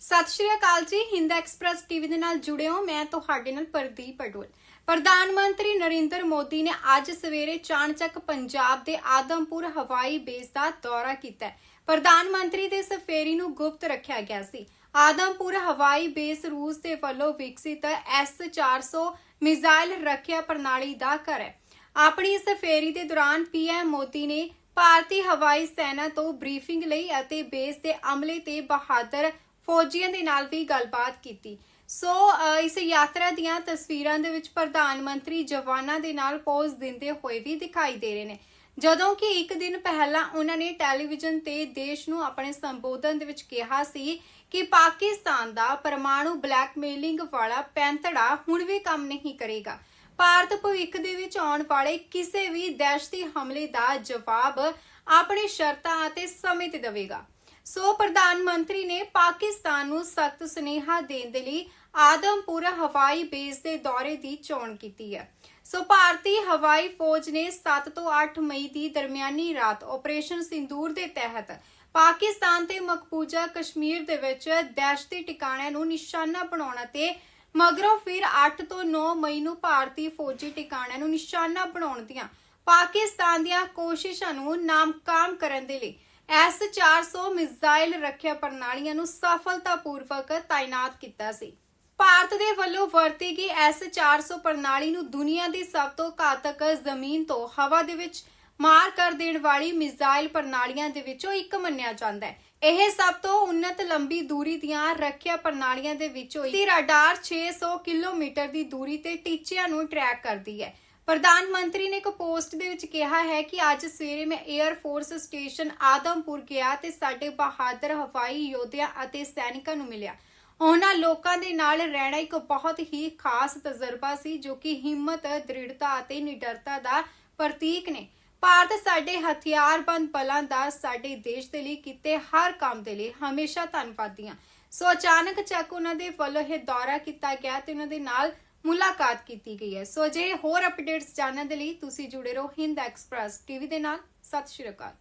ਸਤਿ ਸ਼੍ਰੀ ਅਕਾਲ ਜੀ, Hind express TV ਦੇ ਨਾਲ ਜੁੜੇ ਹੋ ਮੈਂ ਤੁਹਾਡੇ ਨਾਲ ਪ੍ਰਦੀਪ ਪਟੋਲ ਪ੍ਰਧਾਨ ਮੰਤਰੀ ਨਰਿੰਦਰ ਮੋਦੀ ਨੇ ਅੱਜ ਸਵੇਰੇ ਚਾਣਚੱਕ ਪੰਜਾਬ ਦੇ ਆਦਮਪੁਰ ਹਵਾਈ ਬੇਸ ਦਾ ਦੌਰਾ ਕੀਤਾ ਪ੍ਰਧਾਨ ਮੰਤਰੀ ਦੇ ਇਸ ਨੂੰ ਗੁਪਤ ਰੱਖਿਆ ਗਿਆ ਸੀ। ਆਦਮਪੁਰ ਹਵਾਈ ਬੇਸ ਰੂਸ ਦੇ ਵੱਲੋਂ ਵਿਕਸਿਤ S400 ਮਿਜ਼ਾਈਲ ਰੱਖਿਆ ਪ੍ਰਣਾਲੀ ਦਾ ਘਰ ਹੈ। ਆਪਣੀ ਇਸ ਦੇ ਦੌਰਾਨ ਪੀਐਮ ਮੋਦੀ ਨੇ ਭਾਰਤੀ ਹਵਾਈ ਸੈਨਾ ਤੋਂ ਬਰੀਫਿੰਗ ਲਈ ਅਤੇ ਬੇਸ ਦੇ ਅਮਲੇ ਤੇ ਬਹਾਦਰ ਫੌਜੀਆਂ ਦੇ ਨਾਲ ਵੀ ਗੱਲਬਾਤ ਕੀਤੀ। ਸੋ ਇਸ ਯਾਤਰਾ ਦੀਆਂ ਤਸਵੀਰਾਂ ਦੇ ਵਿੱਚ ਪ੍ਰਧਾਨ ਮੰਤਰੀ ਜਵਾਨਾਂ ਦੇ ਨਾਲ ਪੋਜ਼ ਦਿੰਦੇ ਹੋਏ ਵੀ ਦਿਖਾਈ ਦੇ ਰਹੇ ਨੇ। ਜਦੋਂ ਕਿ ਇੱਕ ਦਿਨ ਪਹਿਲਾਂ ਉਹਨਾਂ ਨੇ ਟੈਲੀਵਿਜ਼ਨ ਤੇ ਦੇਸ਼ ਨੂੰ ਆਪਣੇ ਸੰਬੋਧਨ ਦੇ ਵਿੱਚ ਕਿਹਾ ਸੀ ਕਿ ਪਾਕਿਸਤਾਨ ਦਾ ਪਰਮਾਣੂ ਬਲੈਕਮੇਲਿੰਗ ਵਾਲਾ ਪੈਂਤੜਾ ਹੁਣ ਵੀ ਕੰਮ ਨਹੀਂ ਕਰੇਗਾ। ਭਾਰਤ ਭਵਿੱਖ ਦੇ ਵਿੱਚ ਆਉਣ ਵਾਲੇ ਕਿਸੇ ਵੀ ਦਹਿਸ਼ਤੀ ਹਮਲੇ ਦਾ ਜਵਾਬ ਆਪਣੇ ਸ਼ਰਤਾਂ ਅਤੇ ਸਮੇਂ ਤੇ ਦੇਵੇਗਾ। ਸੋ ਪ੍ਰਧਾਨ ਮੰਤਰੀ ਨੇ ਪਾਕਿਸਤਾਨ ਨੂੰ ਸਖਤ ਸੁਨੇਹਾ ਦੇਣ ਦੇ ਲਈ ਆਦਮਪੁਰ ਹਵਾਈ ਬੇਸ ਦੇ ਦੌਰੇ ਦੀ ਚੋਣ ਕੀਤੀ ਹੈ। ਸੋ ਭਾਰਤੀ ਹਵਾਈ ਫੌਜ ਨੇ 7 ਤੋਂ 8 ਮਈ ਦੀ ਦਰਮਿਆਨੀ ਰਾਤ ਆਪਰੇਸ਼ਨ ਸਿੰਦੂਰ ਦੇ ਤਹਿਤ ਪਾਕਿਸਤਾਨ ਤੇ ਮਕਬੂਜ਼ਾ ਕਸ਼ਮੀਰ ਦੇ ਵਿੱਚ ਦਹਿਸ਼ਤੀ ਟਿਕਾਣਿਆਂ ਨੂੰ ਨਿਸ਼ਾਨਾ ਬਣਾਉਣਾ ਤੇ ਮਗਰੋਂ ਫਿਰ 8 ਤੋਂ 9 ਮਈ ਨੂੰ ਭਾਰਤੀ ਫੌਜੀ ਟਿਕਾਣਿਆਂ ਨੂੰ ਨਿਸ਼ਾਨਾ ਬਣਾਉਣ ਦੀਆਂ ਪਾਕਿਸਤਾਨ ਦੀਆਂ ਕੋਸ਼ਿਸ਼ਾਂ ਨੂੰ ਨਾਕਾਮ ਕਰਨ ਦੇ ਲਈ S400 ਮਿਜ਼ਾਈਲ ਰੱਖਿਆ ਪ੍ਰਣਾਲੀਆਂ ਨੂੰ ਸਫਲਤਾਪੂਰਵਕ ਤਾਇਨਾਤ ਕੀਤਾ ਸੀ। ਭਾਰਤ ਦੇ ਵੱਲੋਂ ਵਰਤੀ ਗਈ S400 ਪ੍ਰਣਾਲੀ ਨੂੰ ਦੁਨੀਆ ਦੀ ਸਭ ਤੋਂ ਘਾਤਕ ਜ਼ਮੀਨ ਤੋਂ ਹਵਾ ਦੇ ਵਿੱਚ ਮਾਰ ਕਰ ਦੇਣ ਵਾਲੀ ਮਿਜ਼ਾਈਲ ਪ੍ਰਣਾਲੀਆਂ ਦੇ ਵਿੱਚੋਂ ਇੱਕ ਮੰਨਿਆ ਜਾਂਦਾ ਹੈ। ਇਹ ਸਭ ਤੋਂ ਉન્નਤ ਲੰਬੀ ਦੂਰੀ ਦੀਆਂ ਰੱਖਿਆ ਪ੍ਰਣਾਲੀਆਂ ਦੇ ਵਿੱਚੋਂ ਇੱਕ ਦੀ 600 ਕਿਲੋਮੀਟਰ ਦੀ ਦੂਰੀ ਤੇ ਟੀਚਿਆਂ ਨੂੰ ਟਰੈਕ ਕਰਦੀ ਹੈ। ਪ੍ਰਧਾਨ ਮੰਤਰੀ ਨੇ ਇੱਕ ਪੋਸਟ ਦੇ ਵਿੱਚ ਕਿਹਾ ਹੈ ਕਿ ਅੱਜ ਸਵੇਰੇ ਮੈਂ 에ਅਰ ਫੋਰਸ ਸਟੇਸ਼ਨ ਆਦਮਪੁਰ ਗਿਆ ਤੇ ਸਾਡੇ ਬਹਾਦਰ ਹਵਾਈ ਯੋਧਿਆਂ ਅਤੇ ਸੈਨਿਕਾਂ ਨੂੰ ਮਿਲਿਆ। ਉਹਨਾਂ ਲੋਕਾਂ ਦੇ ਨਾਲ ਰਹਿਣਾ ਇੱਕ ਬਹੁਤ ਹੀ ਖਾਸ ਤਜਰਬਾ ਸੀ ਜੋ ਕਿ ਹਿੰਮਤ, ਦ੍ਰਿੜਤਾ ਅਤੇ ਨਿਡਰਤਾ ਦਾ ਪ੍ਰਤੀਕ ਨੇ। ਭਾਰਤ ਸਾਡੇ ਹਥਿਆਰਬੰਦ ਬਲਾਂ ਦਾ ਸਾਡੇ ਦੇਸ਼ ਦੇ ਲਈ ਕੀਤੇ ਹਰ ਕੰਮ ਦੇ ਲਈ ਹਮੇਸ਼ਾ ਧੰਨਵਾਦੀਆਂ ਸੋ ਅਚਾਨਕ ਚੱਕ ਉਹਨਾਂ ਦੇ ਵੱਲੋਂ ਇਹ ਦੌਰਾ ਕੀਤਾ ਗਿਆ ਤੇ ਉਹਨਾਂ ਦੇ ਨਾਲ ਮੁਲਾਕਾਤ ਕੀਤੀ ਗਈ ਹੈ। ਸੋ ਜੇ ਹੋਰ ਅਪਡੇਟਸ ਜਾਣਨ ਦੇ ਲਈ ਤੁਸੀਂ ਜੁੜੇ ਰਹੋ ਹਿੰਦ ਐਕਸਪ੍ਰੈਸ ਟੀਵੀ ਦੇ ਨਾਲ। ਸਤਿ ਸ਼੍ਰੀ ਅਕਾਲ।